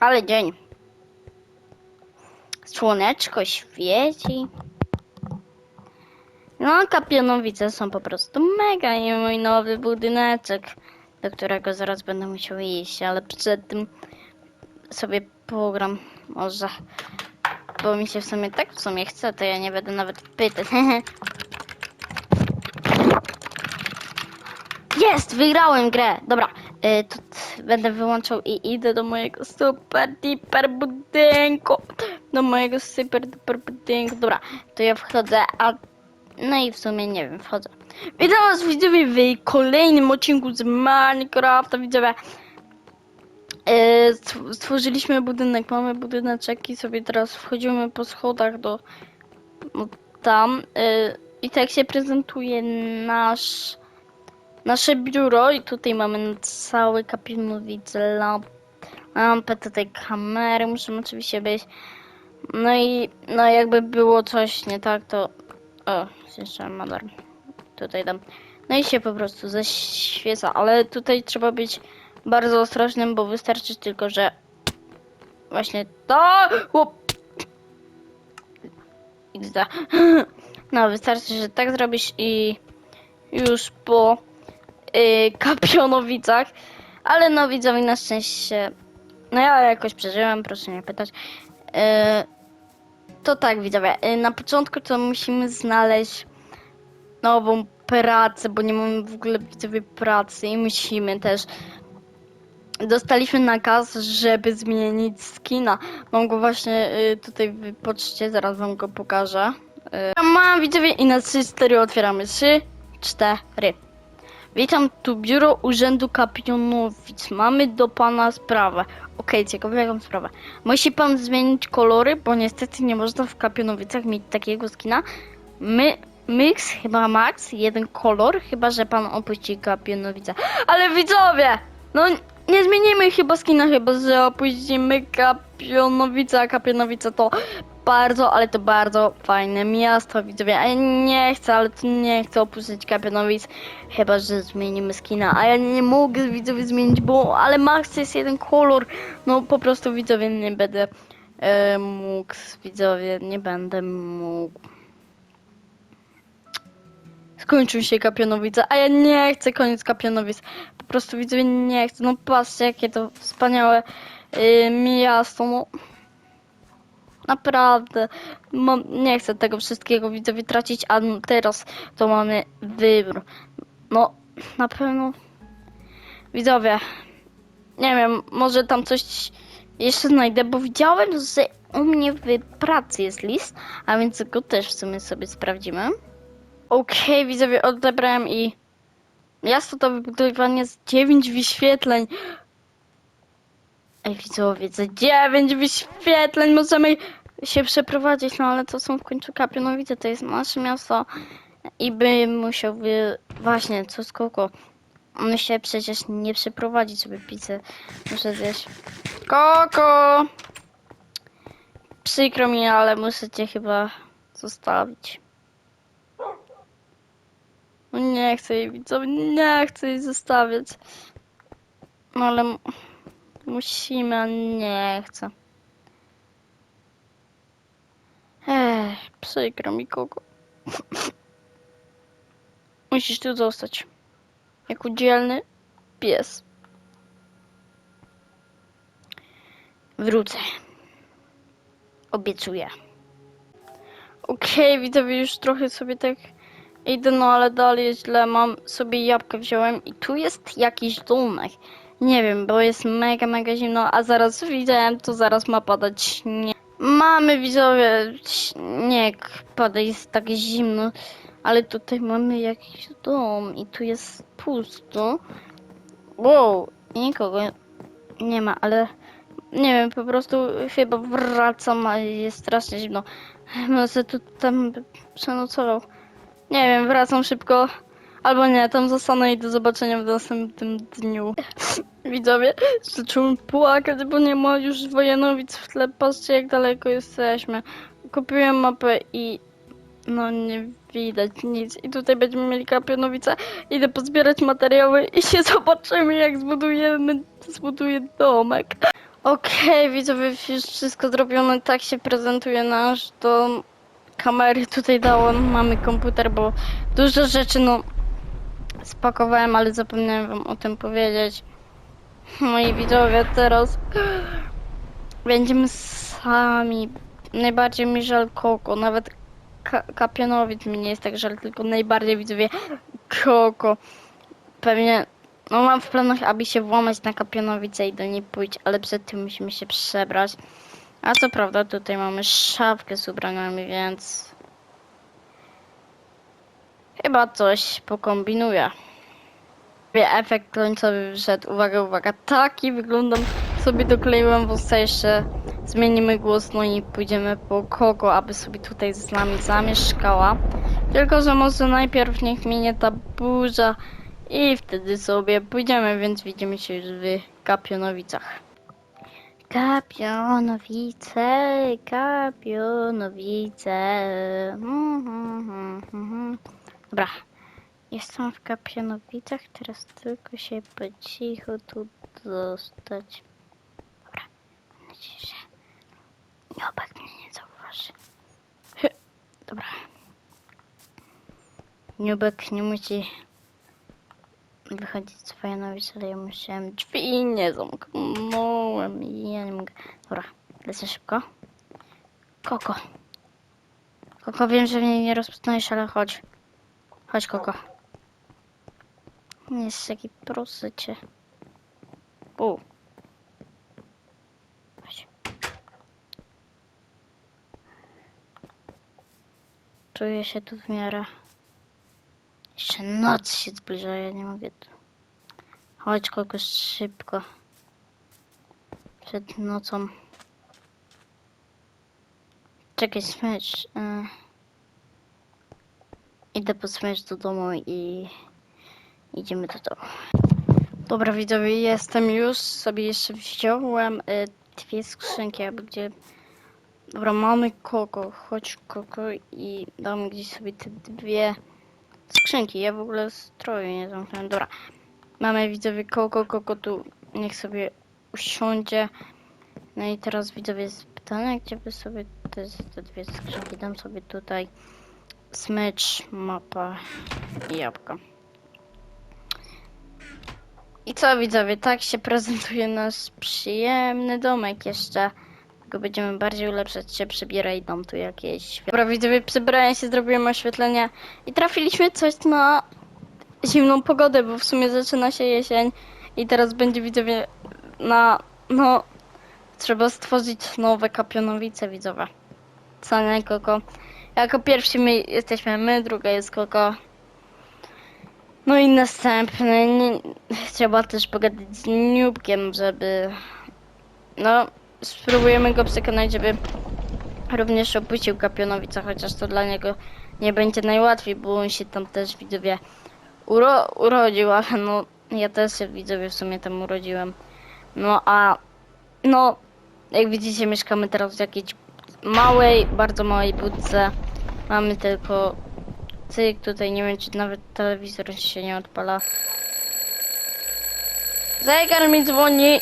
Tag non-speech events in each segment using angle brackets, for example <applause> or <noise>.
Ale dzień. Słoneczko świeci. No, Kapionowice są po prostu mega i mój nowy budyneczek, do którego zaraz będę musiał iść, ale przed tym sobie pogram może, bo mi się w sumie tak w sumie chce, to ja nie będę nawet pytać. <laughs> Jest! Wygrałem grę! Dobra, to t- będę wyłączał i idę do mojego super duper budynku. Do mojego super duper budynku. Dobra, to ja wchodzę, a no i w sumie nie wiem, wchodzę. Witam was widzowie w kolejnym odcinku z Minecrafta, widzowie. E, stw- Stworzyliśmy budynek, mamy budyneczek i sobie teraz wchodzimy po schodach do no, tam e, i tak się prezentuje nasz nasze biuro i tutaj mamy cały kapinowice lamp, lampę, tutaj kamery muszą oczywiście być. No i no jakby było coś nie tak, to o, jeszcze alarm. Tutaj dam. No i się po prostu zaświeca, ale tutaj trzeba być bardzo ostrożnym, bo wystarczy tylko, że właśnie to. Łop. <laughs> No, wystarczy, że tak zrobisz i już po yy, kapionowicach. Ale no, widzowie na szczęście. No ja jakoś przeżyłem, proszę nie pytać. Yy, to tak, widzowie. yy, Na początku to musimy znaleźć nową pracę, bo nie mamy w ogóle widzowie pracy i musimy też. Dostaliśmy nakaz, żeby zmienić skina. Mam go właśnie y, tutaj w poczcie, zaraz wam go pokażę. Y, mam widzowie i na 3, 4 otwieramy. 3, 4. Witam tu biuro Urzędu Kapionowic. Mamy do pana sprawę. Okej, ciekawe jaką sprawę. Musi pan zmienić kolory, bo niestety nie można w Kapionowicach mieć takiego skina. My, mix, chyba max, jeden kolor, chyba że pan opuści Kapionowice. Ale widzowie! No nie zmienimy chyba skina, chyba że opuścimy Kapionowice, a Kapionowice to bardzo, ale to bardzo fajne miasto, widzowie. A ja nie chcę, ale to nie chcę opuścić Kapionowic, chyba że zmienimy skina. A ja nie mogę widzowie zmienić, bo ale max jest jeden kolor. No po prostu widzowie nie będę e, mógł, widzowie, nie będę mógł. Skończył się Kapionowice, a ja nie chcę koniec Kapionowic. Po prostu widzowie nie chcę. No patrzcie, jakie to wspaniałe y, miasto. No. Naprawdę. Mam, nie chcę tego wszystkiego widzowie tracić, a teraz to mamy wybór. No, na pewno. Widzowie, nie wiem, może tam coś jeszcze znajdę, bo widziałem, że u mnie w pracy jest list, a więc go też w sumie sobie sprawdzimy. Okej, widzowie, odebrałem i miasto to wybudowanie z 9 wyświetleń. Ej, widzowie, za 9 wyświetleń możemy się przeprowadzić, no ale to są w końcu Kapionowice, to jest nasze miasto i by musiał by... Właśnie, co z koko? On się przecież nie przeprowadzi sobie pizzę. Muszę zjeść. Koko! Przykro mi, ale muszę cię chyba zostawić. No nie chcę jej widzowie, nie chcę jej zostawiać. No ale musimy, a nie chcę. Ech, przykro mi kogo. <laughs> Musisz tu zostać. Jako dzielny pies. Wrócę. Obiecuję. Okej, widzowie, już trochę sobie tak idę, no ale dalej jest źle. Mam sobie jabłkę wziąłem i tu jest jakiś domek. Nie wiem, bo jest mega, mega zimno, a zaraz widziałem, to zaraz ma padać śnieg. Mamy widzowie, śnieg pada, jest tak zimno, ale tutaj mamy jakiś dom i tu jest pusto. Wow, nikogo nie ma, ale nie wiem, po prostu chyba wracam, a jest strasznie zimno. Może tu tam przenocował. Nie wiem, wracam szybko. Albo nie, tam zostanę i do zobaczenia w następnym dniu. <laughs> Widzowie, zacząłem płakać, bo nie ma już Wojanowic w tle. Patrzcie, jak daleko jesteśmy. Kupiłem mapę i no nie widać nic. I tutaj będziemy mieli Kapionowice. Idę pozbierać materiały i się <laughs> zobaczymy, jak zbudujemy, zbuduję domek. Okej, widzowie, już wszystko zrobione, tak się prezentuje nasz dom. Kamery tutaj dałem, mamy komputer, bo dużo rzeczy, no, spakowałem, ale zapomniałem wam o tym powiedzieć. No i widzowie, teraz będziemy sami. Najbardziej mi żal Koko, nawet ka mi nie jest tak żal, tylko najbardziej widzowie Koko. Pewnie, no mam w planach, aby się włamać na Kapionowicę i do niej pójść, ale przed tym musimy się przebrać. A co prawda tutaj mamy szafkę z ubraniami, więc chyba coś pokombinuję. Efekt końcowy wyszedł. Uwaga, uwaga. Taki wyglądam. Sobie dokleiłem włosa jeszcze. Zmienimy głos, no i pójdziemy po kogo, aby sobie tutaj z nami zamieszkała. Tylko, że może najpierw niech minie ta burza i wtedy sobie pójdziemy, więc widzimy się już w Kapionowicach. Kapionowice, Kapionowice. Mhm, mhm, mhm. Dobra, Jestem w Kapionowicach, teraz tylko się po cichu tu dostać. Dobra, mam nadzieję, że Niobek mnie nie zauważy. Dobra. Niubek nie musi wychodzić z Fajanowic, ale ja musiałem drzwi nie zamknąłem i ja nie mogę. Dobra, lecę szybko. Koko. Koko, wiem, że mnie nie rozpoznajesz, ale chodź. Chodź, Koko. Nie jest taki proszę cię. U. Chodź. Czuję się tu w miarę. Jeszcze noc się zbliża, ja nie mogę tu. Chodź kogoś szybko. Przed nocą. Czekaj, smycz. Y... Idę po smycz do domu i idziemy do domu. Dobra widzowie, jestem już. Sobie jeszcze wziąłem y, dwie skrzynki, jakby gdzie... Dobra, mamy koko. Chodź koko i damy gdzieś sobie te dwie skrzynki. Ja w ogóle stroju nie zamknąłem. Dobra. Mamy widzowie koko, koko tu niech sobie usiądzie. No i teraz widzowie jest pytanie, gdzie by sobie te, te dwie skrzynki dam sobie tutaj smycz, mapa i jabłka. I co widzowie, tak się prezentuje nasz przyjemny domek jeszcze. Tylko będziemy bardziej ulepszać się, przebieraj dom tu jakieś. Dobra widzowie, przebrałem się, zrobiłem oświetlenie i trafiliśmy coś na zimną pogodę, bo w sumie zaczyna się jesień i teraz będzie widzowie na, no, trzeba stworzyć nowe kapionowice widzowe. Co nie, Koko? Jako pierwsi my jesteśmy my, druga jest Koko. No i następny, nie, trzeba też pogadać z Niubkiem, żeby, no, spróbujemy go przekonać, żeby również opuścił Kapionowice, chociaż to dla niego nie będzie najłatwiej, bo on się tam też widzowie uro, urodził, ale no, ja też się widzowie w sumie tam urodziłem. No a, no, jak widzicie mieszkamy teraz w jakiejś małej, bardzo małej budce. Mamy tylko cyk tutaj, nie wiem czy nawet telewizor się nie odpala. Zegar mi dzwoni.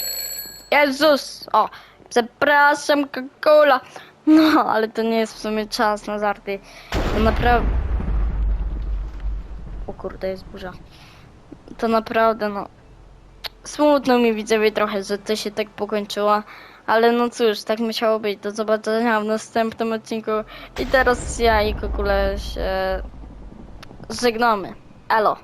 Jezus! O, przepraszam, Coca-Cola. No, ale to nie jest w sumie czas na żarty. To naprawdę... O kurde, jest burza. To naprawdę, no... Smutno mi widzowie trochę, że to się tak pokończyło. Ale no cóż, tak musiało być. Do zobaczenia w następnym odcinku. I teraz ja i Kokule się żegnamy. Elo.